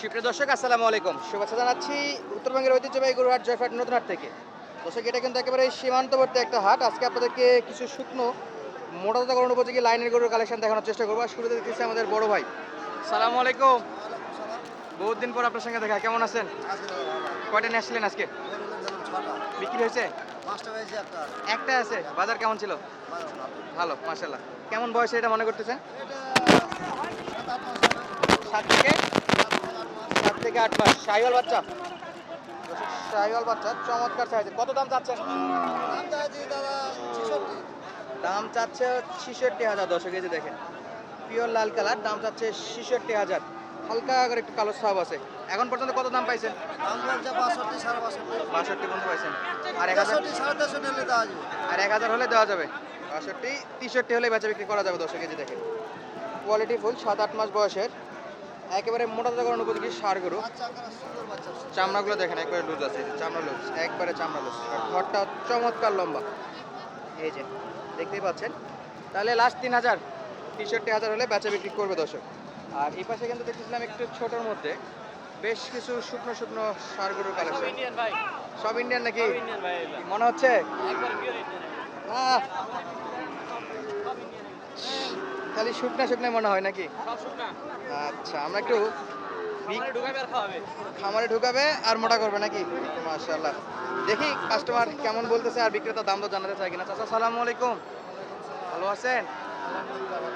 সুপ্রিয় দর্শক আসসালামু আলাইকুম। শুভেচ্ছা জানাচ্ছি উত্তরবঙ্গের ঐতিহ্যবাহী গরুহাট জয়ফাট নতুন হাট থেকে দর্শক এটা কিন্তু একেবারে সীমান্তবর্তী একটা হাট। আজকে আপনাদেরকে কিছু শুকনো মোটা গরুর উপযোগী লাইনের গরুর কালেকশন দেখানোর চেষ্টা করব। আর শুরুতে দেখতেছি আমাদের বড় ভাই। সালামু আলাইকুম। বহুত দিন পর আপনার সঙ্গে দেখা। কেমন আছেন? কয়টা নিয়ে আসছিলেন আজকে? বিক্রি হয়েছে? একটা আছে। বাজার কেমন ছিল? ভালো মাশাল্লাহ কেমন বয়সে এটা মনে করতেছেন? সাত থেকে থেকে আট মাস। শাহিওয়াল বাচ্চা। শাহিওয়াল বাচ্চা, চমৎকার সাইজের কত দাম চাচ্ছেন? দাম চাচ্ছে ছিষট্টি হাজার দশ কেজি দেখেন। পিওর লাল কালার দাম চাচ্ছে ছিষট্টি হাজার। হালকা করে একটু কালো সাব আছে। এখন পর্যন্ত কত দাম পাইছেন? বাষট্টি পর্যন্ত পাইছেন। আর এক হাজার আর এক হাজার হলে দেওয়া যাবে। বাষট্টি তেষট্টি হলে বেচা বিক্রি করা যাবে দশ কেজি দেখে কোয়ালিটি ফুল সাত আট মাস বয়সের। একেবারে মোটা তাজা উপযোগী সার গরু। চামড়াগুলো দেখেন একবারে লুজ আছে চামড়া লুজ একবারে চামড়া লুজ। আর ঘরটা চমৎকার লম্বা। এই যে দেখতেই পাচ্ছেন? তাহলে লাস্ট তিন হাজার তেষট্টি হাজার হলে বেচা বিক্রি করবে দর্শক। আর এই পাশে কিন্তু দেখতেছিলাম একটু ছোটোর মধ্যে বেশ কিছু শুকনো শুকনো সার গরুর কালেকশন। সব ইন্ডিয়ান নাকি? মনে হচ্ছে? খালি শুকনা শুকনা মনে হয় নাকি? আচ্ছা আমরা একটু খামারে ঢুকাবে আর মোটা করবে নাকি? মাশাআল্লাহ। দেখি কাস্টমার কেমন বলতেছে আর বিক্রেতা দাম তো জানাতে চাই কিনা। চাচা সালাম আলাইকুম। ভালো আছেন?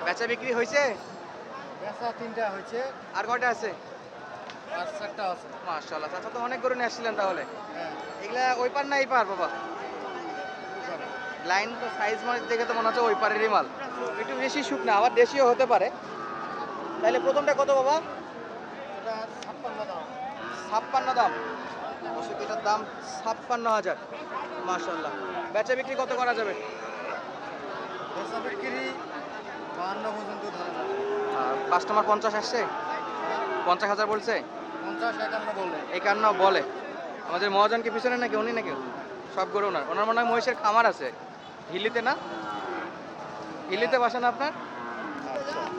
বেচা বিক্রি হয়েছে তিনটা হয়েছে আর কয়টা আছে? আর চারটা আছে। মাশাআল্লাহ। চাচা তো অনেক গরু নিয়ে আসছিলেন তাহলে। হ্যাঁ। এগুলা ওই পার না এই পার বাবা? লাইন তো সাইজ মানে দেখে তো মনে হচ্ছে ওই পারেরই মাল। একটু বেশি শুকনা আবার দেশীয় হতে পারে। তাহলে প্রথমটা কত বাবা? ছাপ্পান্ন দাম। অবশ্যই এটার দাম ছাপ্পান্ন হাজার। মাশাল্লাহ বেচা বিক্রি কত করা যাবে? বেচা বিক্রি বাহান্ন পর্যন্ত কাস্টমার পঞ্চাশ আসছে? পঞ্চাশ হাজার বলছে? একান্ন বলে। আমাদের মহাজনকে পিছনে নাকি? উনি নাকি? সব গরু ওনার। ওনার মনে হয় মহিষের খামার আছে। হিলিতে না? হিলিতে বাসেন আপনার?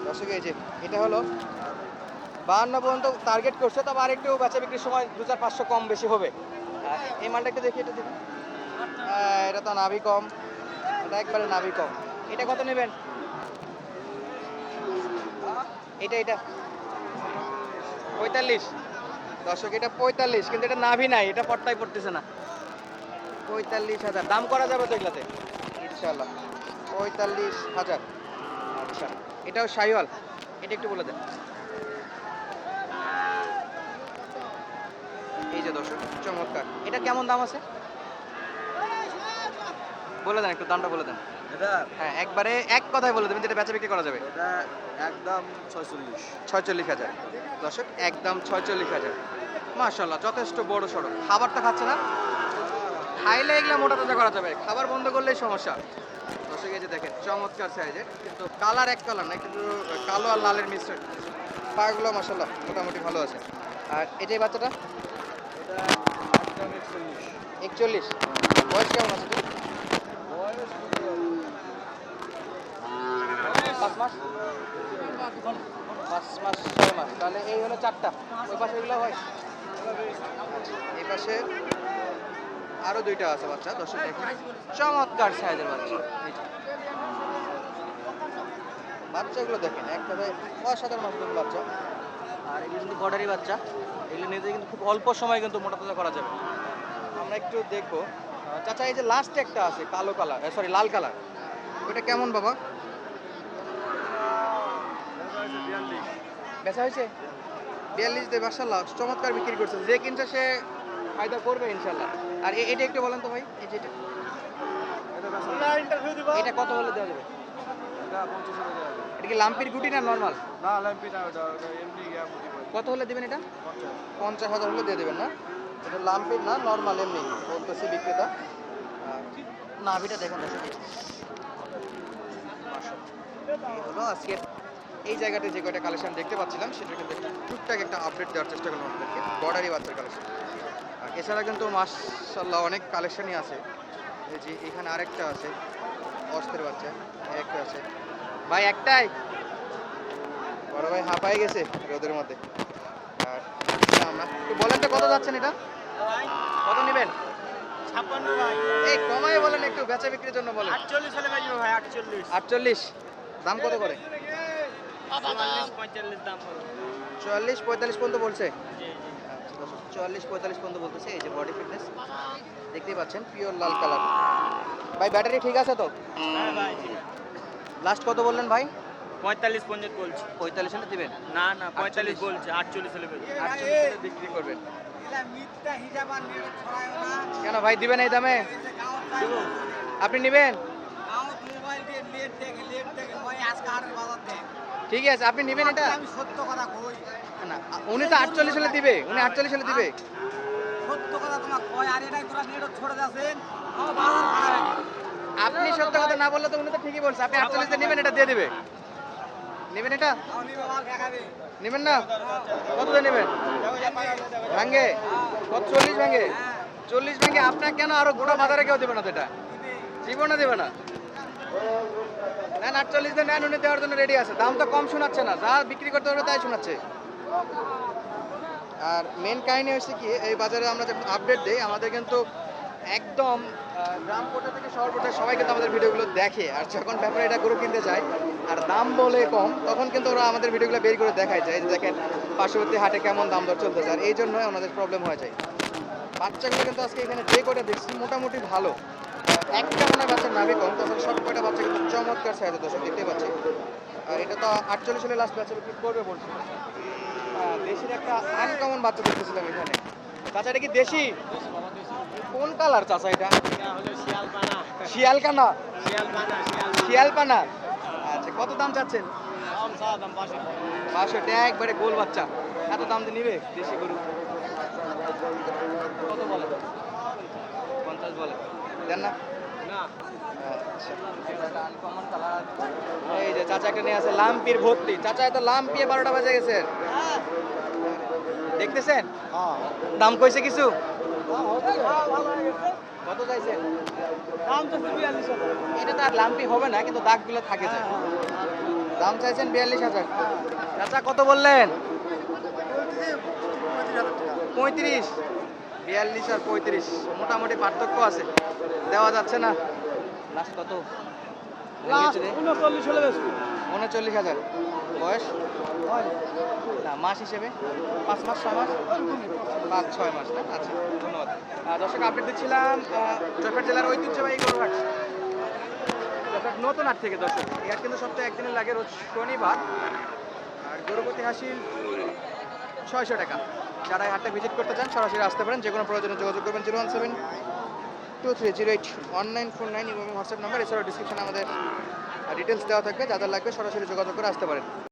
দর্শক এই এটা হলো বাহান্ন পর্যন্ত টার্গেট করছে তবে আর একটু বেচা বিক্রির সময় দু চার পাঁচশো কম বেশি হবে। এই মালটা একটু দেখি এটা দেখি আহ, এটা তো নাভি কম। এটা একবারে নাভি কম। এটা কত নেবেন? এটা এটা। পঁয়তাল্লিশ। দর্শক এটা পঁয়তাল্লিশ কিন্তু এটা নাভি নাই এটা পট্টাই পড়তেছে না। পঁয়তাল্লিশ হাজার। দাম করা যাবে তো এগুলাতে? ইনশাল্লাহ পঁয়তাল্লিশ হাজার। আচ্ছা এটাও শাহিওয়াল এটা একটু বলে দেন। এই যে দর্শক চমৎকার। এটা কেমন দাম আছে? বলে দেন একটু দামটা বলে দেন। হ্যাঁ একবারে এক কথায় বলে দেবেন যেটা বেচা বিক্রি করা যাবে। একদম ছয়চল্লিশ। ছয়চল্লিশ হাজার। দর্শক একদম ছয়চল্লিশ হাজার। মার্শাল্লাহ যথেষ্ট বড় সড়ো খাবারটা খাচ্ছে না? খাইলে এগুলো মোটা তাজা করা যাবে। খাবার বন্ধ করলেই সমস্যা। দর্শক এই যে দেখেন, চমৎকার সাইজের কিন্তু কালার এক কালার না, কিন্তু কালো আর লালের মিশ্রণ পাগুলো মার্শাল্লাহ মোটামুটি ভালো আছে। আর যে বাচ্চাটা? একচল্লিশ। বয়স কেমন আছে পাঁচ মাস? ছয় মাস। তাহলে এই হলো চারটা। ওই পাশে এগুলো হয়। এই পাশে আরও দুইটা আছে বাচ্চা, দর্শক দেখুন। চমৎকার সাইজের বাচ্চা। বাচ্চাগুলো দেখেন এক কথায় অসাধারণ অসাধারণ বাচ্চা। আর এগুলো কিন্তু বর্ডারি বাচ্চা। এগুলো নিতে কিন্তু খুব অল্প সময় কিন্তু মোটা তাজা করা যাবে। আমরা একটু দেখব। চাচা, এই যে লাস্ট একটা আছে, কালো কালার সরি লাল কালার ওটা কেমন বাবা? বেচা হয়েছে? বিয়াল্লিশ দিয়ে মাসাল্লাহ চমৎকার বিক্রি করছে। যে কিনছে, সে ফায়দা করবে ইনশাল্লাহ আর এটা একটু বলেন তো ভাই এটা। কত হলে দেওয়া যাবে? এটা কি গুটি না নর্মাল? না এমনি কত হলে দেবেন এটা? পঞ্চাশ হাজার হলে দিয়ে দেবেন না? এটা না, নর্মাল এমনি বিক্রেতা। দেখুন এই জায়গাতে যে কয়টা কালেকশন দেখতে পাচ্ছিলাম সেটা কিন্তু টুকটাক একটা আপডেট দেওয়ার চেষ্টা করলাম আপনাদেরকে। বর্ডারি বাচ্চার কালেকশন এছাড়া কিন্তু মাসাল্লাহ অনেক কালেকশনই আছে। এই যে এখানে আরেকটা আছে অস্ত্রের বাচ্চা একটা আছে। ভাই একটাই? বড় ভাই হাঁপাই গেছে রোদের মধ্যে। আর একটু বলেন তো কত যাচ্ছেন এটা? কত নেবেন? ছাপ্পান্ন ভাই। এই কমাই বলেন একটু বেচা বিক্রির জন্য বলেন। আটচল্লিশ হলে ভাই আটচল্লিশ। আটচল্লিশ? দাম কত করে? চুয়াল্লিশ পঁয়তাল্লিশ পর্যন্ত বলছে? চুয়াল্লিশ পঁয়তাল্লিশ পর্যন্ত বলতেছে এই যে বডি ফিটনেস দেখতেই পাচ্ছেন পিওর লাল কালার ভাই ব্যাটারি ঠিক আছে তো? হ্যাঁ লাস্ট কত বললেন ভাই? পঁয়তাল্লিশ পর্যন্ত বলছি। পঁয়তাল্লিশ হলে দিবেন? না না পঁয়তাল্লিশ বলছে আটচল্লিশ হলে আটচল্লিশ হলে বিক্রি করবেন। কেন ভাই দিবেন এই দামে? আপনি নেবেন? ঠিক আছে আপনি নেবেন এটা? আমি সত্য কথা কই? না উনি তো আটচল্লিশ হলে দিবে উনি আটচল্লিশ হলে দিবে। সত্য কথা তোমার কয় আর এটাই তোরা নেট ছড়ে যাচ্ছেন আমার আপনি সত্য কথা না বললে তো উনি তো ঠিকই বলছে আপনি আটচল্লিশ নেবেন এটা দিয়ে দিবে। নেবেন এটা? আমি বাবা দেখাবে নেবেন না? কত দিয়ে নেবেন? ভাঙ্গে কত চল্লিশ ভাঙ্গে চল্লিশ ভাঙ্গে আপনার কেন আরও গোটা বাজারে কেউ দেবে না তো এটা? জীবনে দেবে না। নেন আটচল্লিশ দিয়ে নেন, উনি দেওয়ার জন্য রেডি আছে। দাম তো কম শোনাচ্ছে না, যা বিক্রি করতে পারবে তাই শোনাচ্ছে। আর মেন কাহিনী হচ্ছে কি, এই বাজারে আমরা যখন আপডেট দিই, আমাদের কিন্তু একদম গ্রাম কোটা থেকে শহর কোটা, সবাই কিন্তু আমাদের ভিডিওগুলো দেখে। আর যখন ব্যাপারে এটা গরু কিনতে যায়, আর দাম বলে কম, তখন কিন্তু ওরা আমাদের ভিডিওগুলো বের করে দেখায় যায় দেখেন, পার্শ্ববর্তী হাটে কেমন দাম দর চলতেছে। আর এই জন্যই ওনাদের প্রবলেম হয়ে যায়। বাচ্চাগুলো কিন্তু আজকে এখানে যে কটা দেখছি, মোটামুটি ভালো। একটা মনে বাচ্চার নাভি কম তাছাড়া সব কয়টা বাচ্চা কিন্তু চমৎকার সাইজের দর্শক দেখতে পাচ্ছি। আর এটা তো আটচল্লিশ হলে লাস্ট বাচ্চা বিক্রি করবে বলছে। দেশির একটা আনকমন বাচ্চা দেখতেছিলাম এখানে। চাচা কি দেশি? কোন কালার চাচা এটা? হলো শিয়াল পানা শিয়াল কানা শিয়াল পানা শিয়াল শিয়াল পানা আচ্ছা কত দাম চাচ্ছেন? টাকা একবারে গোল বাচ্চা। এত দাম দিয়ে নিবে দেশি গরু? কত বলে? পঞ্চাশ বলে। দেন না। এই যে চাচা একটা নিয়ে আছে, লাম্পির ভর্তি। চাচা, এত লাম্পিয়ে বারোটা বাজে গেছে। দেখতেছেন? দাম কইছে কিছু? কত চাইছেন? তো লাম্পি হবে না, কিন্তু থাকে দাম চাইছেন বিয়াল্লিশ হাজার। চাচা, কত বললেন? পঁয়ত্রিশ। বিয়াল্লিশ আর পঁয়ত্রিশ। মোটামুটি পার্থক্য আছে। দেওয়া যাচ্ছে না। লাস্ট কত? উনচল্লিশ হলে উনচল্লিশ হাজার। বয়স? না মাস হিসেবে? পাঁচ মাস ছয় মাস? পাঁচ ছয় মাস না? আচ্ছা ধন্যবাদ। দর্শক আপডেট দিচ্ছিলাম জয়পুর জেলার ঐতিহ্যবাহী গরুহাট। জয়পুর নতুন হাট থেকে দর্শক হাট কিন্তু সপ্তাহে একদিনের লাগে রোজ শনিবার। আর গরুপতি হাসিল ছয়শো টাকা। যারা হাটটা ভিজিট করতে চান, সরাসরি আসতে পারেন। যে কোনো প্রয়োজনে যোগাযোগ করবেন, zero one seven two three zero eight one nine four nine এবং হোয়াটসঅ্যাপ নাম্বার এছাড়াও ডিসক্রিপশানে আমাদের ডিটেলস দেওয়া থাকবে। যাদের লাগবে, সরাসরি যোগাযোগ করে আসতে পারেন।